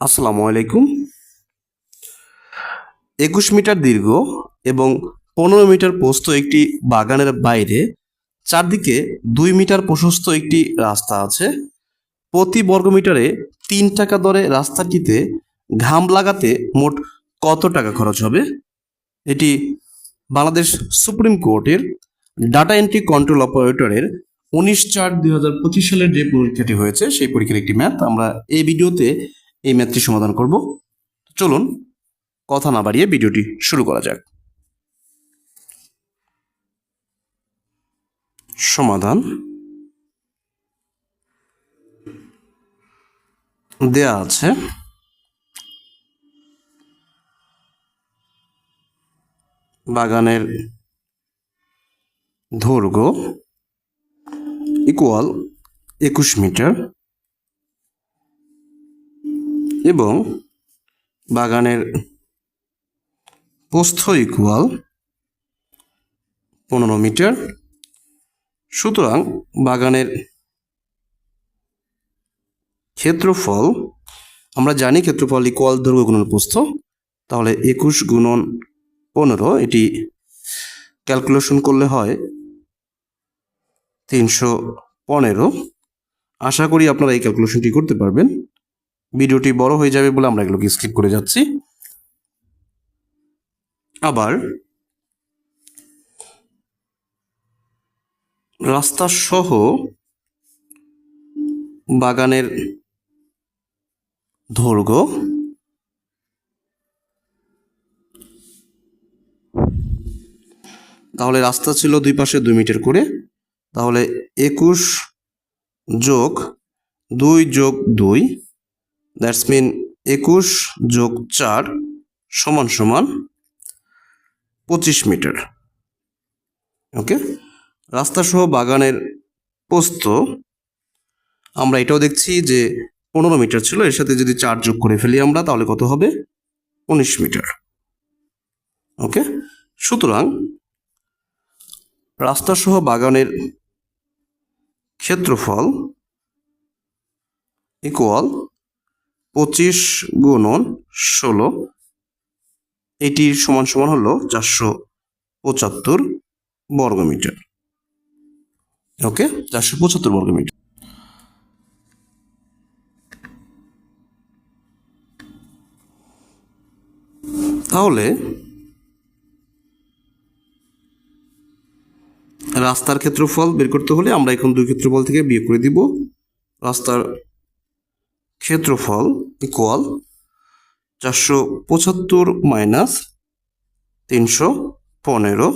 আসসালামু আলাইকুম। একুশ মিটার দীর্ঘ এবং পনেরো মিটার প্রস্থ একটি বাগানের বাইরে, চারদিকে দুই মিটার প্রশস্ত একটি রাস্তা আছে। প্রতি বর্গমিটারে তিন টাকা দরে রাস্তাটিতে ঘাম লাগাতে মোট কত টাকা খরচ হবে? এটি বাংলাদেশ সুপ্রিম কোর্টের ডাটা এন্ট্রি কন্ট্রোল অপারেটরের উনিশ চার দুই সালের যে পরীক্ষাটি হয়েছে, সেই পরীক্ষার একটি ম্যাথ। আমরা এই ভিডিওতে এই ম্যাথটি সমাধান করব। চলুন, কথা না বাড়িয়ে ভিডিওটি শুরু করা যাক। সমাধান। দেয়া আছে। বাগানের দৈর্ঘ্য ইকুয়াল একুশ মিটার। এবং বাগানের প্রস্থ ইকুয়াল পনেরো মিটার। সুতরাং বাগানের ক্ষেত্রফল, আমরা জানি ক্ষেত্রফল ইকুয়াল দৈর্ঘ্য গুণন প্রস্থ তাহলে একুশ গুণন পনেরো, এটি ক্যালকুলেশন করলে হয় তিনশো পনেরো। আশা করি আপনারা এই ক্যালকুলেশনটি করতে পারবেন। ভিডিওটি বড় হয়ে যাবে বলে আমরা এগুলোকে স্কিপ করে যাচ্ছি। আবার রাস্তা সহ বাগানের দৈর্ঘ্য তাহলে রাস্তা ছিল দুই পাশে দুই মিটার করে। তাহলে একুশ যোগ দুই যোগ দুই দ্যাটস মিন একুশ যোগ চার সমান সমান পঁচিশ মিটার। ওকে রাস্তা সহ বাগানের পোস্ত, আমরা এটাও দেখছি যে পনেরো মিটার ছিল, এর সাথে যদি চার যোগ করে ফেলি আমরা, তাহলে কত হবে? উনিশ মিটার। ওকে সুতরাং রাস্তা সহ বাগানের ক্ষেত্রফল ইকুয়াল পঁচিশ গুণন ষোলো, এটির সমান সমান হলো চারশো পঁচাত্তর বর্গমিটার। ওকে, চারশো পঁচাত্তর বর্গমিটার। তাহলে রাস্তার ক্ষেত্রফল বের করতে হলে আমরা এখন দুই ক্ষেত্রফল থেকে বিয়োগ করে দিব। রাস্তার ক্ষেত্রফল ইকুয়াল চারশো পঁচাত্তর মাইনাস তিনশো পনেরো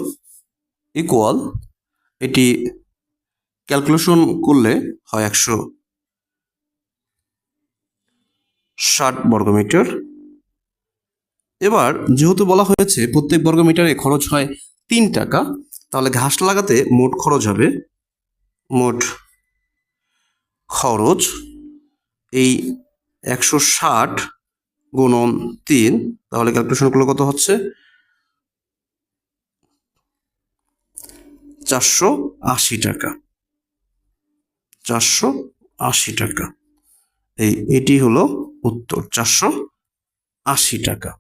ইকুয়াল এটি ক্যালকুলেশন করলে হয় একশো ষাট বর্গমিটার। এবার যেহেতু বলা হয়েছে প্রত্যেক বর্গমিটারে খরচ হয় তিন টাকা, তাহলে ঘাস লাগাতে মোট খরচ হবে, মোট খরচ এই একশো ষাট গুণন তিন, তাহলে ক্যালকুলেশন করলে কত হচ্ছে? চারশো আশি টাকা। চারশো আশি টাকা। এই, এটি হলো উত্তর, চারশো আশি টাকা।